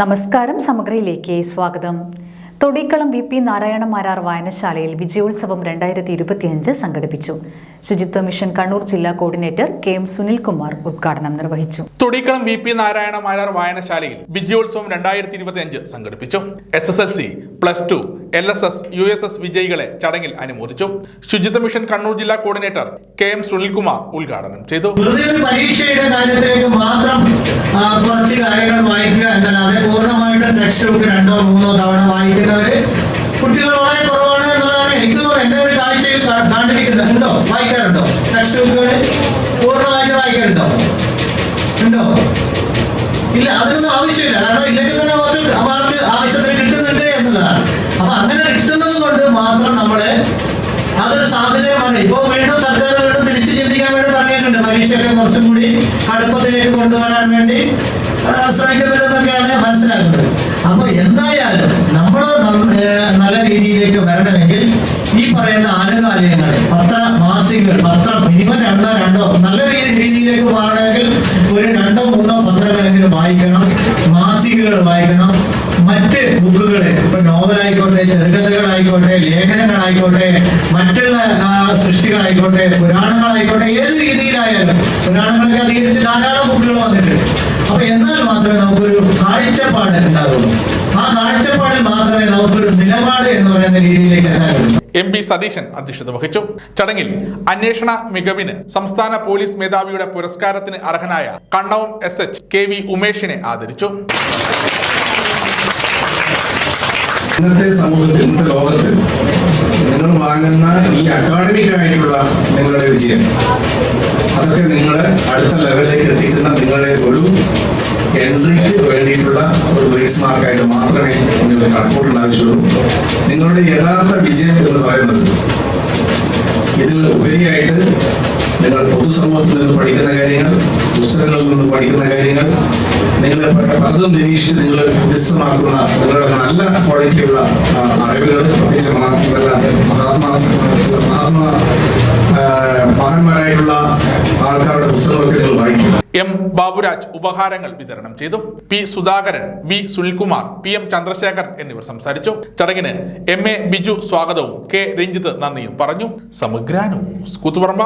നമസ്കാരം സമഗ്രയിലേക്ക് സ്വാഗതം. തൊടിക്കളം വി പി നാരായണ മാരാർ വായനശാലയിൽ വിജയോത്സവം രണ്ടായിരത്തി ഇരുപത്തിയഞ്ച് സംഘടിപ്പിച്ചു. ശുചിത്വ മിഷൻ കണ്ണൂർ ജില്ലാ കോർഡിനേറ്റർ കെ എം സുനിൽകുമാർ ഉദ്ഘാടനം നിർവഹിച്ചു. തൊടിക്കളം വി പി നാരായണ മാരാർ വായനശാലയിൽ വിജയോത്സവം രണ്ടായിരത്തി ഇരുപത്തി അഞ്ച് സംഘടിപ്പിച്ചു. S S L C plus two L S S U S S വിജയികളെ ചടങ്ങിൽ അനുമോദിച്ചു. ശുചിത്വ മിഷൻ കണ്ണൂർ ജില്ലാ കോർഡിനേറ്റർ കെ എം സുനിൽകുമാർ ഉദ്ഘാടനം ചെയ്തു. പരീക്ഷയുടെ കാര്യത്തിലേക്ക് മാത്രം കുറച്ച് കാര്യങ്ങൾ വായിക്കുക എന്നല്ലാതെ ടെക്സ്റ്റ് ബുക്ക് രണ്ടോ മൂന്നോ തവണ വായിക്കുന്നവര് കുട്ടികൾ വളരെ കുറവാണ് എന്നുള്ളതാണ് എനിക്ക് തോന്നുന്നു എന്റെ ഒരു കാഴ്ചയിൽ കണ്ടിരിക്കുന്നത് ഉണ്ടോ? വായിക്കാറുണ്ടോ? ടെക്സ്റ്റ് ബുക്കുകൾ പൂർണമായിട്ട് വായിക്കാറുണ്ടോ? ഉണ്ടോ? ഇല്ല അതൊന്നും ആവശ്യമില്ല. കാരണം ഇല്ലെങ്കിൽ തന്നെ അവർക്ക് അവർക്ക് ആവശ്യത്തിന് കിട്ടുന്നുണ്ട് എന്നുള്ളതാണ്. അപ്പൊ അങ്ങനെ കിട്ടുന്നത് കൊണ്ട് മാത്രം നമ്മൾ അതൊരു സാഹചര്യമാണ്. ഇപ്പൊ വീണ്ടും സർക്കാർ വീണ്ടും തിരിച്ചു ചിന്തിക്കാൻ വേണ്ടി പറഞ്ഞിട്ടുണ്ട് പരീക്ഷയൊക്കെ കുറച്ചും കൂടി കടുപ്പത്തിലേക്ക് കൊണ്ടുവരാൻ വേണ്ടി ശ്രമിക്കുന്നുണ്ടെന്നൊക്കെയാണ് മനസ്സിലാക്കുന്നത് അപ്പൊ എന്തായാലും നമ്മൾ നല്ല രീതിയിലേക്ക് വരണമെങ്കിൽ ഈ പറയുന്ന ആനുകാലികങ്ങൾ പത്ര മാസികകൾ പത്ര മിനിമം രണ്ടോ രണ്ടോ നല്ല രീതിയിലേക്ക് മാറണമെങ്കിൽ ഒരു രണ്ടോ മൂന്നോ പത്രങ്ങളെങ്കിലും വായിക്കണം മാസികകൾ വായിക്കണം മറ്റ് ബുക്കുകൾ ഇപ്പൊ നോവലായിക്കോട്ടെ ചെറുകഥകളായിക്കോട്ടെ ലേഖനങ്ങളായിക്കോട്ടെ മറ്റുള്ള സൃഷ്ടികളായിക്കോട്ടെ പുരാണങ്ങളായിക്കോട്ടെ ഏത് രീതിയിലായാലും പുരാണങ്ങളൊക്കെ അധികരിച്ച് ധാരാളം ബുക്കുകൾ വന്നിട്ടുണ്ട്. അപ്പൊ എന്നാൽ മാത്രമേ നമുക്കൊരു കാഴ്ചപ്പാട് ഉണ്ടാകുള്ളൂ ആ കാഴ്ചപ്പാടിൽ മാത്രമേ നമുക്കൊരു നിലപാട് എന്ന് പറയുന്ന രീതിയിലേക്ക് കഴിയൂ. എം പി സതീശൻ അധ്യക്ഷത വഹിച്ചു. ചടങ്ങിൽ അന്വേഷണ മികവിന് സംസ്ഥാന പോലീസ് മേധാവിയുടെ പുരസ്കാരത്തിന് അർഹനായ Kannavam S H K V ഉമേഷിനെ ആദരിച്ചു. ഇന്നത്തെ സമൂഹത്തിൽ ഇന്നത്തെ ലോകത്തിൽ അക്കാഡമിക് ആയിട്ടുള്ള നിങ്ങളുടെ വിജയം. അതൊക്കെ നിങ്ങളെ അടുത്ത ലെവലിലേക്ക് എത്തിക്കുന്ന നിങ്ങളുടെ ഒരു എൻട്രിക്ക് വേണ്ടിയിട്ടുള്ള ഒരു ബേസ് മാർക്കായിട്ട് മാത്രമേ നിങ്ങൾ കണക്കൂട്ടേണ്ട ആവശ്യമുള്ളൂ നിങ്ങളുടെ യഥാർത്ഥ വിജയം എന്ന് പറയുന്നത് ഇതിൽ ഉപരിയായിട്ട് നിങ്ങൾ പൊതുസമൂഹത്തിൽ നിന്ന് പഠിക്കുന്ന കാര്യങ്ങൾ പുസ്തകങ്ങളിൽ നിന്ന് പഠിക്കുന്ന കാര്യങ്ങൾ നിങ്ങൾ പലതും നിരീക്ഷിച്ച് നിങ്ങൾ വ്യത്യസ്തമാക്കുന്ന നിങ്ങളുടെ നല്ല ക്വാളിറ്റിയുള്ള അറിവുകൾ എം ബാബുരാജ് ഉപഹാരങ്ങൾ വിതരണം ചെയ്തു. P Sudhakaran V Sunilkumar P M Chandrasekharan എന്നിവർ സംസാരിച്ചു. ചടങ്ങിന് എം എ ബിജു സ്വാഗതവും കെ രഞ്ജിത്ത് നന്ദിയും പറഞ്ഞു. സമഗ്രാനും കൂത്തുപറമ്പ.